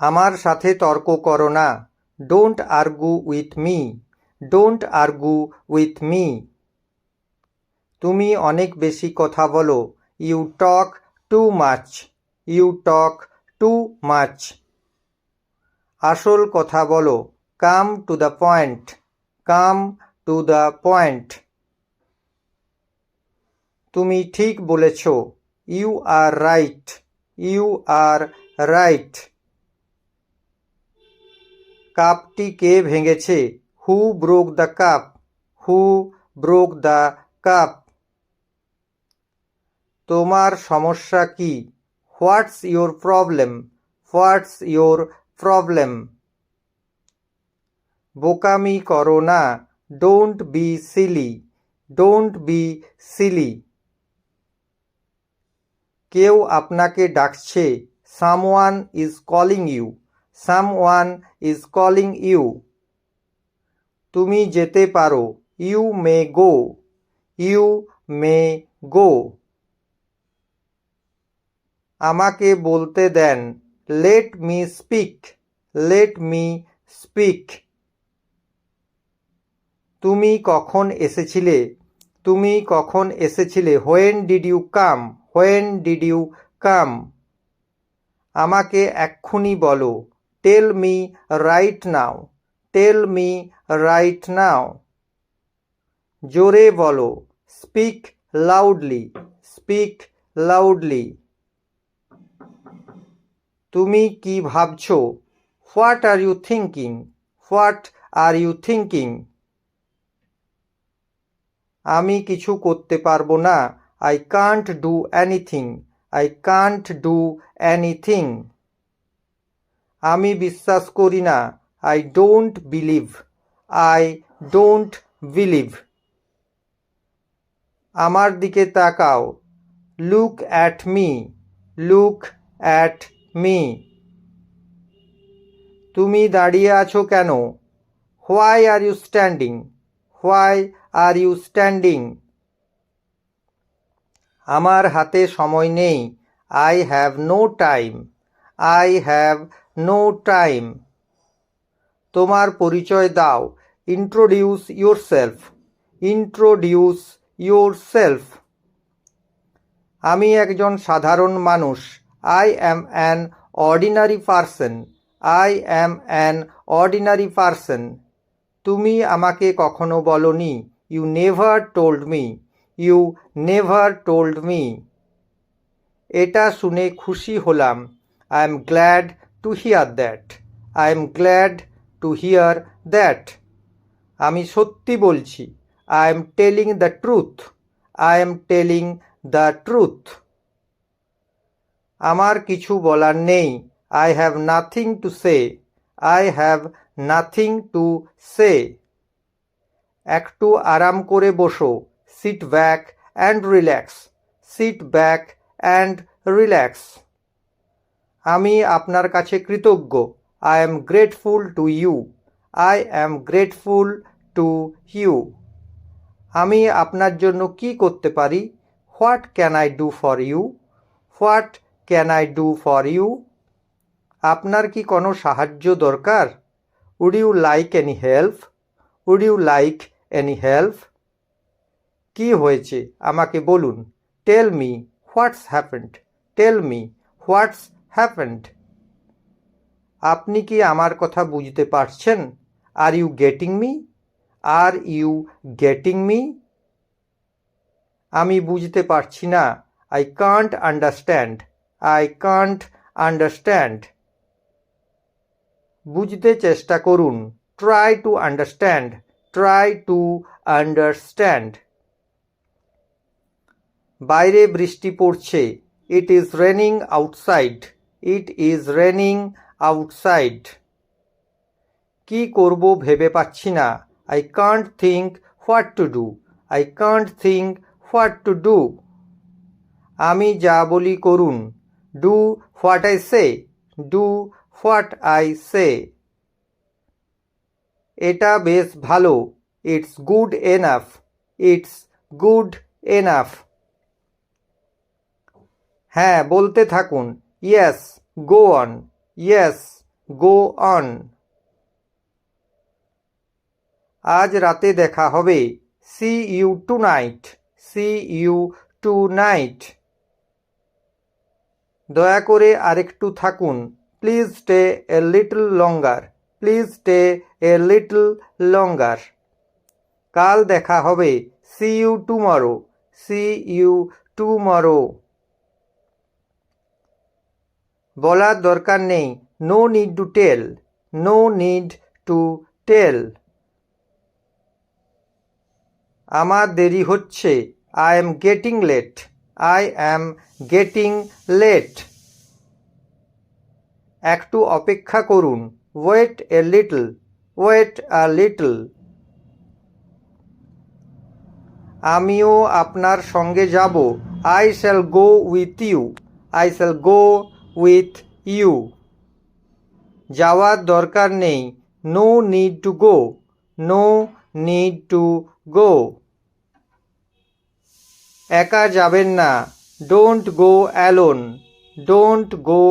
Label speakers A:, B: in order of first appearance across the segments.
A: আমার সাথে তর্ক করো না। Don't argue with me don't argue with me তুমি অনেক বেশি কথা বলো। You talk too much you talk too much আসল কথা বলো। Come to the point come to the point তুমি ঠিক বলেছ। You are right you are right কাপটি কে ভেঙেছে। Who broke the cup, who broke the cup. তোমার সমস্যা কি? What's your problem? What's your problem? বোকামি করো না। Don't be silly. Don't be silly. কেউ আপনাকে ডাকছে। Someone is calling you. Someone is calling you তুমি যেতে পারো। You may go you may go আমাকে বলতে দেন let me speak let me speak তুমি কখন এসেছিলে? তুমি কখন এসেছিলে? When did you come when did you come আমাকে এক্ষুনি বলো। Tell me right now tell me right now জোরে বলো। স্পিক লাউডলি স্পিক লাউডলি তুমি কি ভাবছ? What are you thinking what are you thinking আমি কিছু করতে পারব না। I can't do anything I can't do anything আমি বিশ্বাস করি না। I don't believe I don't believe আমার দিকে তাকাও। Look at me look at me তুমি দাঁড়িয়ে আছো কেন? Why are you standing why are you standing আমার হাতে সময় নেই। I have no time I have no time তোমার পরিচয় দাও। Introduce yourself introduce yourself আমি একজন সাধারণ মানুষ। I am an ordinary person I am an ordinary person তুমি আমাকে কখনো বলনি। You never told me you never told me এটা শুনে খুশি হলাম। I am glad to hear that I am glad to hear that আমি সত্যি বলছি I am telling the truth I am telling the truth আমার কিছু বলার নেই। I have nothing to say I have nothing to say একটু আরাম করে বসো। Sit back and relax sit back and relax আমি আপনার কাছে কৃতজ্ঞ। I am grateful to you I am grateful to you আমি আপনার জন্য কি করতে পারি? What can I do for you what can I do for you আপনার কি কোনো সাহায্য দরকার? Would you like any help would you like any help কি হয়েছে? আমাকে বলুন। Tell me what's happened tell me what's happened আপনি কি আমার কথা বুঝতে পারছেন? Are you getting me are you getting me আমি বুঝতে পারছি না। I can't understand I can't understand বুঝতে চেষ্টা করুন। Try to understand try to understand বাইরে বৃষ্টি পড়ছে। It is raining outside it is raining outside কি করব ভেবে পাচ্ছি না। I can't think what to do I can't think what to do আমি যা বলি করুন। Do what I say do what I say এটা বেশ ভালো। It's good enough it's good enough হ্যাঁ বলতে থাকুন। Yes go on yes go on আজ রাতে দেখা হবে। See you tonight see you tonight দয়া করে আরেকটু থাকুন। Please stay a little longer please stay a little longer কাল দেখা হবে। See you tomorrow see you tomorrow বলার দরকার নেই। No need to tell. No need to tell. আমার দেরি হচ্ছে। I am getting late. I am getting late. একটু অপেক্ষা করুন। Wait a little. Wait a little. আমিও আপনার সঙ্গে যাব। I shall go with you. I shall go with you যাওয়ার দরকার নেই। No need to go no need to go একা যাবেন না। Don't go alone don't go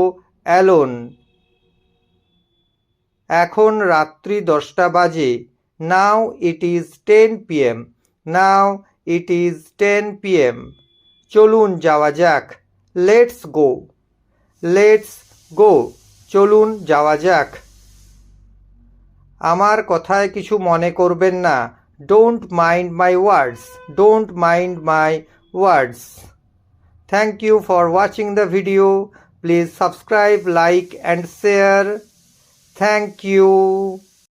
A: alone এখন রাত্রি দশটা বাজে। Now it is ten PM now it is ten PM চলুন যাওয়া যাক। লেটস গো লেটস গো চলুন, যাওয়া যাক। আমার কথায় কিছু মনে করবেন না। Don't mind my words don't mind my words thank you for watching the video please subscribe like and share thank you